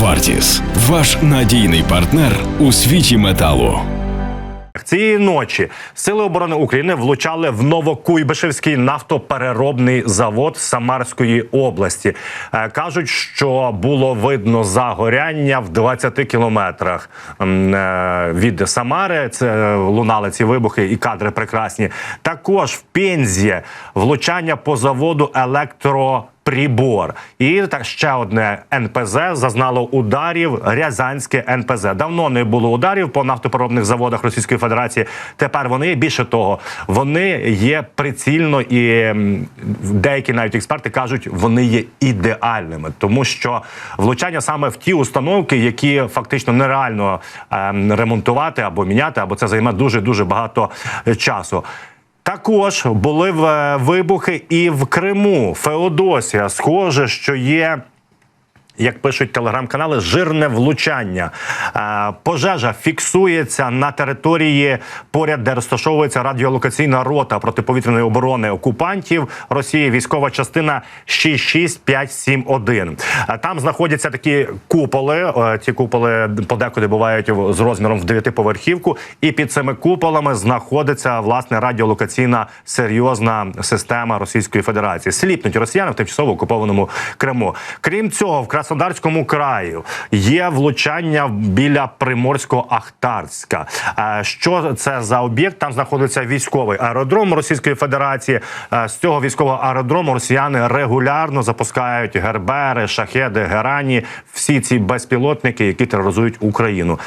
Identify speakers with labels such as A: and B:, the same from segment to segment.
A: Вартіс ваш надійний партнер у світі металу.
B: Цієї ночі сили оборони України влучали в Новокуйбишевський нафтопереробний завод Самарської області. Е, Кажуть, що було видно загоряння в 20 кілометрах е, від Самари. Це лунали ці вибухи і кадри прекрасні. Також в Пензі влучання по заводу електро. Прибор і так ще одне НПЗ зазнало ударів. Рязанське НПЗ давно не було ударів по нафтопереробних заводах Російської Федерації. Тепер вони більше того, вони є прицільно і деякі навіть експерти кажуть, вони є ідеальними, тому що влучання саме в ті установки, які фактично нереально ем, ремонтувати або міняти, або це займе дуже дуже багато е, часу. Також були в- вибухи і в Криму. Феодосія. Схоже, що є. Як пишуть телеграм-канали, жирне влучання. Е, Пожежа фіксується на території поряд, де розташовується радіолокаційна рота протиповітряної оборони окупантів Росії, військова частина 66571. Е, Там знаходяться такі куполи. Е, Ці куполи подекуди бувають з розміром в дев'ятиповерхівку, і під цими куполами знаходиться власне радіолокаційна серйозна система Російської Федерації. Сліпнуть росіяни в тимчасово окупованому Криму. Крім цього, в Краснодарському краю є влучання біля Приморсько-Ахтарська. Е, Що це за об'єкт? Там знаходиться військовий аеродром Російської Федерації. Е, З цього військового аеродрому росіяни регулярно запускають гербери, шахеди, герані, всі ці безпілотники, які тероризують Україну.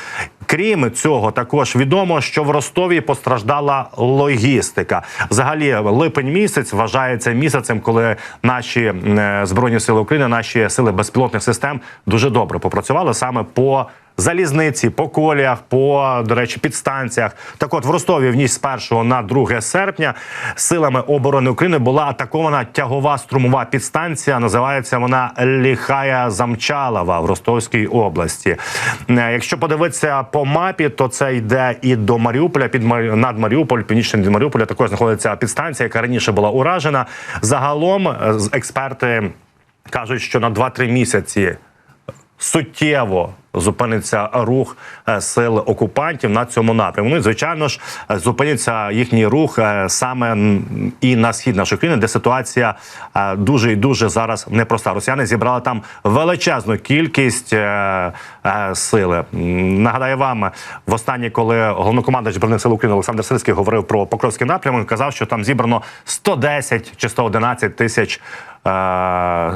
B: Крім цього, також відомо, що в Ростові постраждала логістика. Взагалі, липень місяць вважається місяцем, коли наші е, збройні сили України, наші сили безпілотних систем дуже добре попрацювали саме по. Залізниці по коліях, по до речі, підстанціях. Так, от в Ростові в ніч з 1 на 2 серпня силами оборони України була атакована тягова струмова підстанція. Називається вона Ліхая Замчалова в Ростовській області. Е, Якщо подивитися по мапі, то це йде і до Маріуполя. Під над Маріуполь, північний від Маріуполя також знаходиться підстанція, яка раніше була уражена. Загалом е, експерти кажуть, що на 2-3 місяці суттєво зупиниться рух е, сил окупантів на цьому напрямку. Ну і звичайно ж е, зупиниться їхній рух е, саме і на схід нашої країни, де ситуація дуже і дуже зараз непроста. Росіяни зібрали там величезну кількість сили. Нагадаю вам, в востаннє, коли головнокомандувач збройних сил України Олександр Сирський говорив про Покровський напрямок, казав, що там зібрано 110 чи 111 тисяч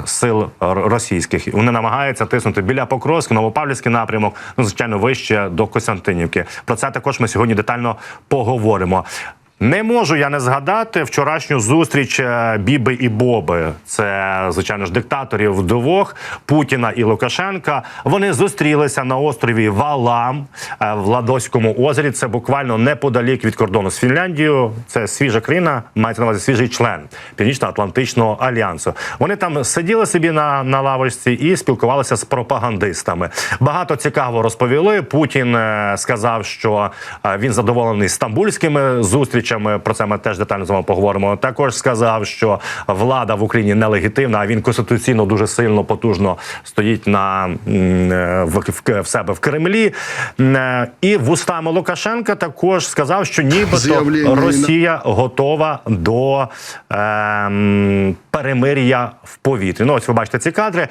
B: сил російських. Вони намагаються тиснути біля Покровськ, Новопавлівський напрямок, ну звичайно, вище до Костянтинівки. Про це також ми сьогодні детально поговоримо. Не можу я не згадати вчорашню зустріч е, Біби і Боби. Це звичайно ж диктаторів двох Путіна і Лукашенка. Вони зустрілися на острові Валам е, в Ладоському озері. Це буквально неподалік від кордону з Фінляндією. Це свіжа країна, мається на увазі свіжий член Північно-Атлантичного альянсу. Вони там сиділи собі на, на лавочці і спілкувалися з пропагандистами. Багато цікаво розповіли. Путін е, сказав, що він задоволений стамбульськими зустрічами. Про це ми теж детально з вами поговоримо. Також сказав, що влада в Україні нелегітимна, а він конституційно дуже сильно потужно стоїть на е, в, в, в себе в Кремлі. Е, І вустами Лукашенка також сказав, що нібито
C: Заявлення
B: Росія готова до ем, перемир'я в повітрі. Ну ось ви бачите ці кадри.